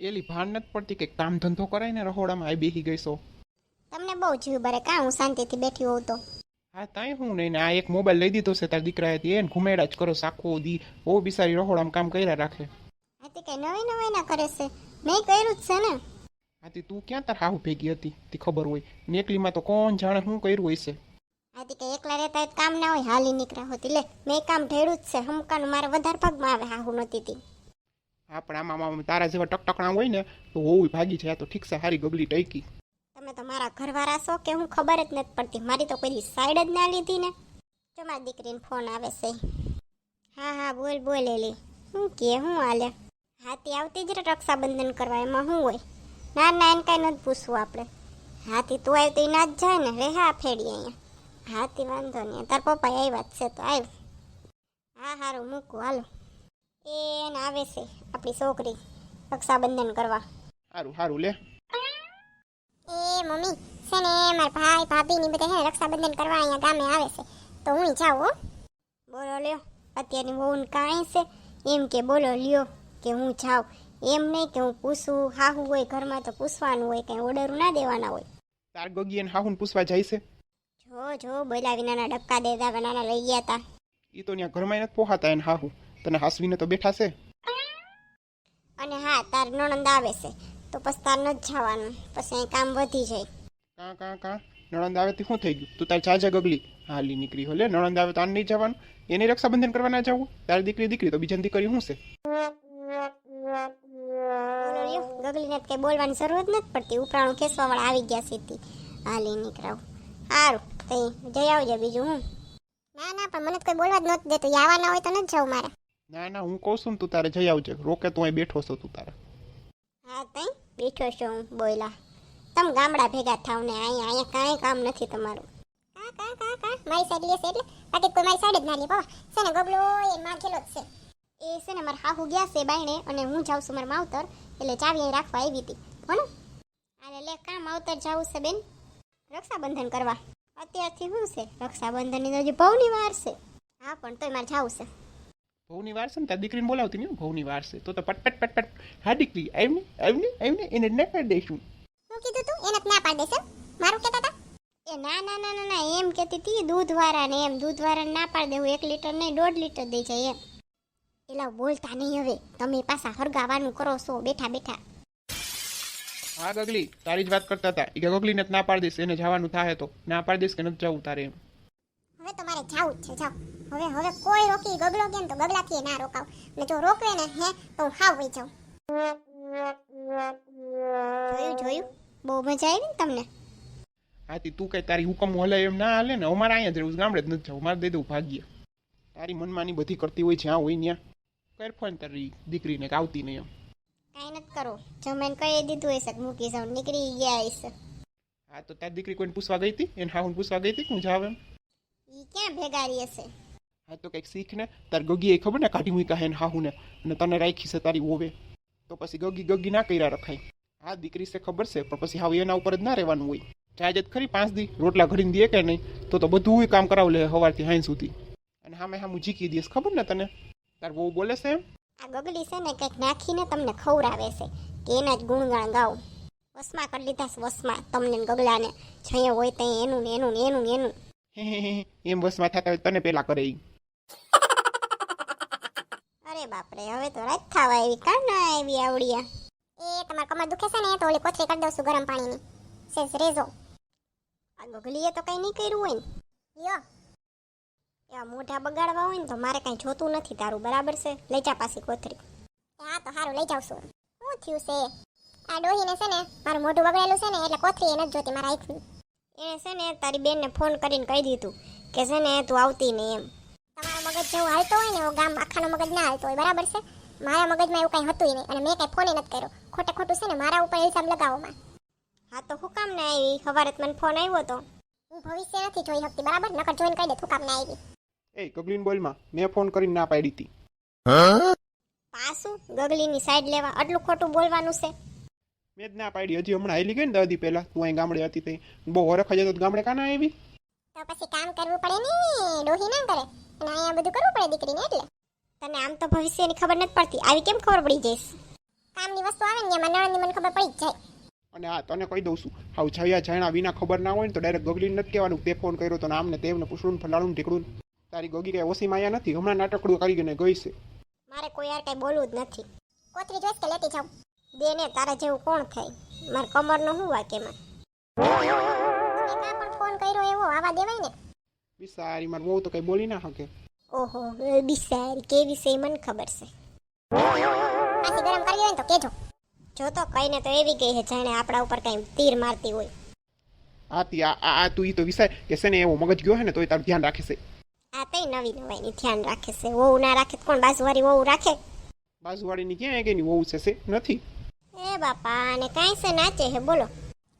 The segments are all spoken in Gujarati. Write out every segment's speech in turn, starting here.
એલી ભાન નથી પડતી કે કામ ધંધો કરાય ને રહોડામાં આઈ બેહી ગઈ છો. તમને બહુ જીવ બરે કાં હું શાંતિથી બેઠી હોઉં તો? હા તાઈ હું નહીં આ એક મોબાઈલ લઈ દીધો છે તાર દીકરાએ તે એને ઘુમેડા જ કરો સાખો દી. બહુ બિસારી રહોડામાં કામ કર્યા રાખે. આથી કઈ નવી નવી ના કરે છે. મેં કર્યું જ છે ને. આથી તું ક્યાં તાર હાહુ ભેગી હતી? તે ખબર હોય. નેકલીમાં તો કોણ જાણે શું કર્યું હોય છે. તે કઈ એકલા રહેતા કામ ના હોય. હાલી નીકળ્યા હોતી. લે મેં કામ ઢેડું જ છે. હમકાનું મારે વધારે ભાગમાં આવે હાહુ નહોતી તી આપણે આમાં આમાં તારા જેવા ટકટકણા હોય ને, તો હોવું ભાગી છે આ તો ઠીક છે, હારી ગગલી ટૈકી. તમે તો મારા ઘરવાળા છો કે હું ખબર જ નથી પડતી. મારી તો કોઈ સાઈડ જ ના લીધી ને. જો મારી દીકરીને ફોન આવે છે. હા હા, બોલ બોલ, એલી. હું કે, હું હાલે? હાથી આવતી જ રે રક્ષાબંધન કરવા, એમાં શું હોય? ના ના, એને કાંઈ નથી પૂછવું આપણે. હાથી તું આવી તો ઈ ના જ જાય ને રે હા ફેડી અહીંયા. હાથી વાંધો નહીં, તાર પપ્પા આવ્યા જ છે તો આવ. હા, હારું, મૂકું, હાલો. એને આવે છે આપણી છોકરી રક્ષાબંધન કરવા. સારું સારું લે. એ મમ્મી છે ને મારા ભાઈ ભાભી ની બધા હે રક્ષાબંધન કરવા અહીંયા ગામે આવે છે. તો હું જાઉં હો. બોલો લ્યો. અત્યારની બહુ કાંઈ છે. એમ કે બોલો લ્યો કે હું જાઉં. એમ નહીં કે હું પૂછું. હાહુ હોય ઘરમાં તો પૂછવાનું હોય કંઈ ઓર્ડર ના દેવાના હોય. તાર ગોગી એને હાહુને પૂછવા જાય છે? જો જો બોલાવી નાના ડબકા દેતા નાના લઈ ગયા તા. એ તો ત્યાં ઘરમાં નથી પોહાતા એને હાહુ. તને હાસવીને તો બેઠા છે? અને હા તાર નણંદ આવે છે. તો પછી તાર નથી જવાનું. પછી અહીં કામ વધી જાય. કાં કાં કાં? નણંદ આવે તે શું થઈ ગયું? તું તાર જાજે ગગલી. હાલી નીકળી હોલે નણંદ આવે તો આને નહીં જવાનું. એને રક્ષાબંધન કરવા ના જવું? તારી દીકરી દીકરી તો બીજાની દીકરી શું છે? લ્યો ગગલીને કઈ બોલવાની જરૂર જ નથી પડતી. ઉપરાણું ખેસવા વાળા આવી ગયા સીધી હાલી નીકળાવ સારું તઈ જઈ આવજો બીજું હું. ના ના પણ મને કોઈ બોલવા જ નહોતું દેતું. આવવાના હોય તો નથી જવું મારે. ના ના, હું કહું છું તું તારે જઈ આવજે. રોકે તું અહીં બેઠો છો તું તારે. હા, તઈ? બેઠો છો હું, બોયલા. તમે ગામડા ભેગા થાવ ને અહીંયા અહીંયા કાંઈ કામ નથી તમારું. કા કા કા કા? મારી સાઈડ લેશે એટલે? બાકી કોઈ મારી સાઈડ જ ના લે બાબા છે ને ગબલો, એ માખેલો જ છે. એ છે ને મારા હાહુ ગયા છે બાયણે અને હું જાઉં છું મારા માવતર, એટલે ચાવી અહીં રાખવા આવી હતી. હોને આલે લે કામ માવતર જાવું છે બેન? રક્ષાબંધન કરવા. અત્યારથી શું છે? રક્ષાબંધનની તો હજી ભવની વાર છે. હા, પણ તોય મારે જાવું છે. ભવની વાર છે ને તારી દીકરીને બોલાવતી નહીં ભવની વાર છે તો તો પટ પટ પટ પટ. હા દીકરી આવને આવને આવને એને ના પાડી દઈશું. શું કીધું તું એને ના પાડી દેશે મારું કહેતા હતા એ ના ના ના ના ના એમ કહેતી હતી દૂધ વાળાને એમ. દૂધ વાળાને ના પાડી દેવું એક લીટર નહીં દોઢ લીટર દઈ જાય એમ. એલા બોલતા નહીં હવે. તમે પાછા હરગાવાનું કરો છો બેઠા બેઠા. હા ગગલી તારી જ વાત કરતા હતા એ કે ગગલીને ના પાડી દઈશ એને જવાનું થાય તો. ના પાડી દઈશ કે નથી જવું તારે એમ. હવે તમારે જાવું જ છે જાવ હવે હવે કોઈ રોકી ગગલો કેમ તો ગગલાથી ના રોકાવ. ને જો રોકવે ને હે તો હું હાવ વઈ જાઉં. જોયું જોયું? બહુ મજા આવી ને તમને? હાથી તું કઈ તારી હુકમ હલે એમ ના હાલે ને? અમારે અહીંયા જ રહેવું ગામડે જ નથી જવું. મારે દઈ દઉં ભાગ્ય. તારી મનમાની બધી કરતી હોય જ્યાં હોય ત્યાં કર ફોન તારી દીકરીને કે આવતી નહીં એમ. કાંઈ નથી કરો જમાઈને કહી દીધું હશે મૂકી જાઉં નીકળી ગયા હશે. હા તો તારી દીકરી કોઈને પૂછવા ગઈ હતી? એને હું પૂછવા ગઈ હતી હું જાવ એમ? ઈ ક્યાં ભેગારી હશે હા તો કંઈક શીખ ને તાર ગગી એ ખબર ને કાઢી મૂકા હે ને હાહુને અને તને રાખી છે તારી ઓવે. તો પછી ગગી ગગી ના કર્યા રખાય. હા દીકરી છે ખબર છે પણ પછી હાવ એના ઉપર જ ના રહેવાનું હોય. જાય જ ખરી પાંચ દી રોટલા ઘડીને દે કે નહીં તો તો બધું કામ કરાવ લે સવારથી હાઈ સુધી. અને હામે હામું જીકી દઈશ ખબર ને તને? તાર બહુ બોલે છે એમ? આ ગગડી છે ને કંઈક નાખીને તમને ખવડાવે છે કે એના જ ગુણગાણ ગાઓ વસમાં કરી લીધા વસમાં તમને ને ગગલાને જઈએ હોય ત્યાં એનું ને એનું ને એનું ને એનું. હે હે હે હે. એમ બસમાં થતા તને પેલા કરે અરે બાપરે, હવે તો રાત થવા આવી. કાં ના આવી આવડિયા? એ તમાર કમર દુખે છે ને, તો ઓલી કોથળી કરી દઉં છું ગરમ પાણીની. સેસ રેજો. આ ગોગલીએ તો કઈ નહીં કર્યું હોય ને. યો. એવા મોઢા બગાડવા હોય ને તો મારે કઈ જોતું નથી તારું, બરાબર છે? લઈ જા પાછી કોથળી. હા તો સારું લઈ જાઉં છું. શું થયું છે? આ ડોહીને છે ને, મારું મોઢું બગડેલું છે ને, એટલે કોથળી નથી જોતી, મારા આંખની એને છે ને તારી બેનને ફોન કરીને કહી દીધું કે છે ને તું આવતી નહીં એમ. તમારો મગજ જેવું હાલતો હોય ને એવો ગામ આખાનો મગજ ના હાલતો હોય બરાબર છે? મારા મગજમાં એવું કંઈ હતું નહીં અને મેં કંઈ ફોને નથી કર્યો. ખોટે ખોટું છે ને મારા ઉપર ઇલ્ઝામ લગાવવામાં. હા તો હું કામ ના આવી? સવારે જ મને ફોન આવ્યો તો. હું ભવિષ્ય નથી જોઈ શકતી બરાબર? નકર જોઈને કહી દે તું કામ ના આવી. એ ગગલીન બોલમાં મેં ફોન કરીને ના પાડી હતી. પાછું ગગલીની સાઈડ લેવા આટલું ખોટું બોલવાનું છે? મેં જ ના પાડી હજી હમણાં આવેલી ગઈ ને દાદી પહેલા. તું અહીં ગામડે હતી તે બહુ હરખ જતો તો ગામડે કાના આવી? તો પછી કામ કરવું પડે ને ડોહી ના કરે અને અહીંયા બધું કરવું પડે દીકરીને એટલે. તને આમ તો ભવિષ્યની ખબર નથી પડતી. આવી કેમ ખબર પડી જઈશ? કામની વસ્તુ આવે ને એમાં નણંદની મને ખબર પડી જ જાય. અને આ તને કહી દઉં છું. હાવ જયા જાણ્યા વિના ખબર ના હોય ને તો ડાયરેક્ટ ગગલી નથી કહેવાનું. તે ફોન કર્યો તો આમને તેમને પૂછડું ફલાણું ઢીકડું તારી ગગી કઈ ઓછી માયા નથી? હમણાં નાટકડું કરીને ગઈ છે. મારે કોઈ યાર કઈ બોલવું જ નથી. કોતરી જોઈશ કે લેતી જાઉં? બે ને તારા જેવું કોણ થાય? માર કમરનો શું વાકે તમે કાં પણ ફોન કર્યો એવો આવા દેવાય ને? બિસારી માર બહુ તો કઈ બોલી ના શકે. ઓહો બિસારી કેવી છે મને ખબર છે. આથી ગરમ કરી હોય ને તો કેજો. જો તો કઈને તો એવી ગઈ છે જાણે આપણા ઉપર કઈ તીર મારતી હોય. આ તી આ આ- તું ઈ તો વિસાય કે છે ને એવો મગજ ગયો હે ને તોય તારું ધ્યાન રાખે છે. આ તઈ નવી નવાઈની ધ્યાન રાખે છે. વહુ ના રાખે કોણ? બાજુવાળી વહુ રાખે? બાજુવાળીની ક્યાં ગઈ ની વહુ છે છે? નથી. એ બાપા ને કાંઈ સે નાચે હે, બોલો.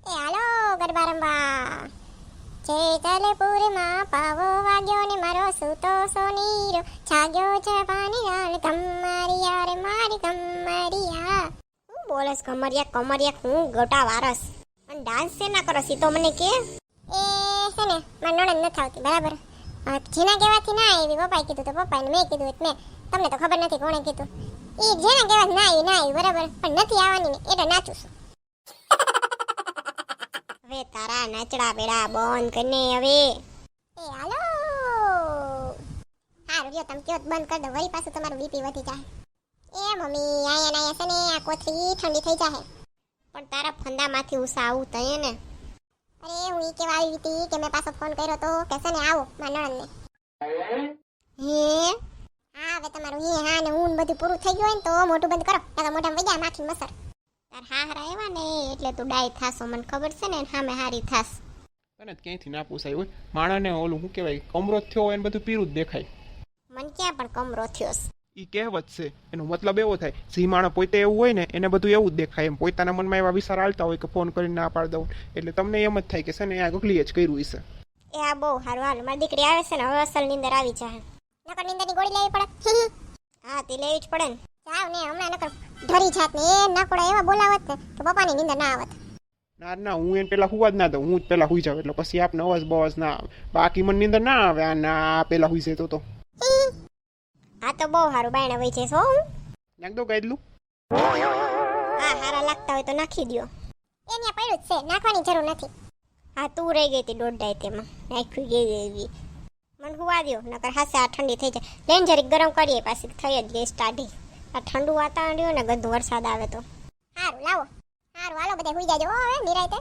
એ હાલો ગરબા રમવા તલપુરમાં પાવો વાગ્યો ને મારો સૂતો સોનીરો. જાગ્યો જવાની લાલ કમરિયા રે મારી કમરિયા હું બોલસ કમરિયા કમરિયા હું ગોટા વારસ. અને ડાન્સ છે ના કરો તો મને કે. એ છે ને, મારી નણંદ નથી આવતી, બરાબર? જીના કહેવાથી ના આવી, પપ્પાએ કીધું તો પપ્પાને મેં કીધું એટલે. તમને તો ખબર નથી કોણે કીધું. એ જેના કહેવાથી ના આવી ના આવી બરાબર પણ નથી આવવાની ને એટલે નાચું છું. હવે તારા નાચડા પેડા બંધ કરીને હવે. એ હાલો. હારું જો તમે કયો બંધ કરી દો વળી પાછું તમારું બીપી વધી જાય. એ મમ્મી આયા નાયા છે ને આ કોથળી ઠંડી થઈ જાય પણ તારા ફંદામાંથી ઉસા આવું તયે ને? અરે હું ઈ કેવા આવી હતી કે મેં પાછો ફોન કર્યો તો કે છે ને આવો મારા નણંદને. હે? હા હવે તમારું હે હા ને હું બધું પૂરું થઈ ગયું હોય ને તો મોઢું બંધ કરો. નકર મોઢામાં વઈ માખી મસર. તાર હા હરા એવા ને એટલે તું ડાય થાસો મને ખબર છે ને હામે હારી થાસ તને ક્યાંયથી ના પૂછાય હોય. માણાને ઓલું શું કહેવાય કમરો થયો હોય ને બધું પીરું જ દેખાય. મને ક્યાં પણ કમરો થયો છે. ઈ કહેવત છે એનો મતલબ એવો થાય જે માણસ પોતે એવું હોય ને એને બધું એવું જ દેખાય. એમ પોતાના મનમાં એવા વિચાર આવતા હોય કે ફોન કરીને ના પાડી દઉં. એટલે તમને એમ જ થાય કે છે ને આ ગગલીએ જ કર્યું હશે એ આ બહુ સારું. હાલ મારી દીકરી આવે છે ને હવે અસલ નીંદર આવી જાય નકર નીંદરની ગોળી લેવી પડે. હા તે લેવી જ પડે ને. જાવ ને હમણાં નકર ધરી જાત ને એ નકોડા એવા બોલાવત ને તો પપ્પાની નિંદર ના આવત. ના ના હું એને પેલા હુવા જ ના દઉં. હું જ પેલા હુઈ જાવ એટલે પછી આપને અવાજ બવાજ ના આવે. બાકી મને નિંદર ના આવે. આ ના પેલા હુઈ જતો તો. હા તો બહુ સારું બાયણે વહી છે હો હું. નાખ દો ગાયદલું. હા હારા લાગતા હોય તો નાખી દ્યો. એને પડ્યું જ છે. નાખવાની જરૂર નથી. હા તું રહી ગઈ હતી દોઢ તેમાં નાખ્યું ગઈ એવી મને હુવા દ્યો નકર હાસે આ ઠંડી થઈ જાય. લઈને જરીક ગરમ કરીએ પાછી, થઈ જ ગઈ સ્ટાર્ટિંગ આ ઠંડુ વાતાવરણ રહ્યું ને ગંદુ વરસાદ આવે તો. સારું લાવો. સારું હાલો બધા હુઈ જાજો. હો, હવે, નિરાયતે.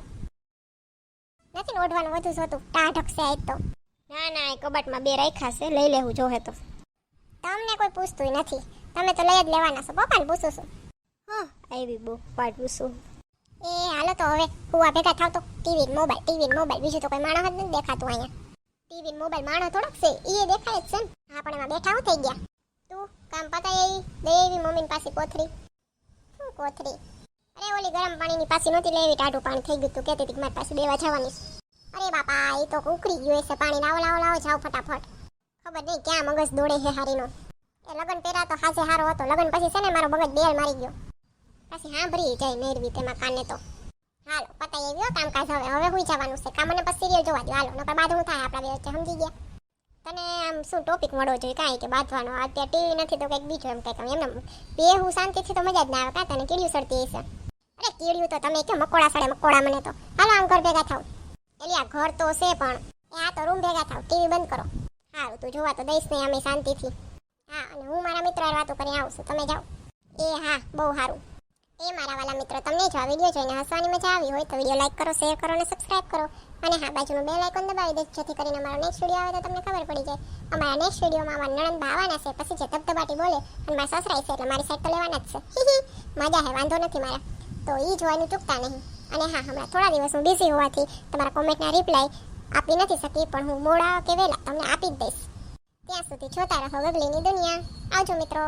નથી ને ઓઢવાનું, વધુ જોતું ટાઢક છે આજ તો. ના ના, એ કબાટમાં બે રાખ્યા લઈ લેવું જોહે તો. તમને કોઈ પૂછતું નથી. તમે તો લઈ જ લેવાના છો. પપ્પાને પૂછું છું. હા, આવી બહુ પાટ પૂછું. એ, હાલો તો હવે, હુવા ભેગા થાવ તો. TV mobile TV mobile. બીજું તો કોઈ માણસ જ નથી દેખાતું અહીંયા. ટીવી મોબાઈલ માણો થોડોક છે એ દેખાય છે હા પણ એમાં બેઠા હું થઈ ગયા. તું, કામ પતાય એવી મમ્મીની પાસે કોથરી. શું કોથરી? અરે ઓલી ગરમ પાણીની પાસે નહોતી લેવી, ટાઢું પાણી થઈ ગયું તું. કહેતી હતી મારી પાસે દેવા જવાની અરે બાપા એ તો ઉકળી ગયું હશે પાણી લાવો લાવો લાવો, જાઓ ફટાફટ. ખબર નહીં ક્યાં મગજ દોડે છે હારીનો. એ લગન પહેરા તો હાજે હારો હતો. લગન પછી છે ને મારો મગજ બેલ મારી ગયો. પછી સાંભળી જાય મેળવી તેમાં કાને તો. હાલો પતાઈ આવ્યો કામકાજ હવે હવે હું જવાનું છે. કામ મને પછી સિરિયલ જોવા દો હાલો, નકર બાદ હું થાય આપણા બે સમજી ગયા? તને આમ શું ટોપિક મળવો જોઈએ? કાંઈ કે બાંધવાનો? અત્યારે ટીવી નથી તો કંઈક બીજું એમ કંઈક એમને બે હું શાંતિથી તો મજા જ ના આવે. કાં તને કીડ્યું સડતી હશે? અરે કીડ્યું તો તમે કે મકોડા સડે, મકોડા મને તો. હાલો, આમ ઘર ભેગા થાવ. એટલે આ ઘર તો છે પણ, એ આ તો રૂમ ભેગા થાવ. ટીવી બંધ કરો. સારું તું જોવા તો દઈશ નહીં અમે શાંતિથી. હા, અને હું મારા મિત્રો વાતો કરી આવું છું. તમે જાઓ. એ હા, બહુ સારું એ મારા વાલા મિત્રો, તમને જો આ વીડિયો જોઈને હસવાની મજા આવી હોય તો વીડિયો લાઈક કરો, શેર કરો અને સબસ્ક્રાઇબ કરો. અને હા બાજુનું બેલ આઇકોન દબાવી દેજો, જેથી કરીને અમારો નેક્સ્ટ વીડિયો આવે તો તમને ખબર પડી જાય. અમારા નેક્સ્ટ વિડીયોમાં અમારા નણંદ આવવાના છે, પછી જે ધબધબાટી બોલે, અને મારા સસરાય છે, એટલે મારી સાઈડ તો લેવાના જ છે. મજા હે, વાંધો નથી મારા. તો એ જોવાનું ચૂકતા નહીં. અને હા, હમણાં થોડા દિવસ હું બિઝી હોવાથી તમારા કોમેન્ટના રિપ્લાય આપી નથી શકી, પણ હું મોડા કે વહેલા તમને આપી જ દઈશ. ત્યાં સુધી જોતા રહો, ગગલીની દુનિયા. આવજો મિત્રો.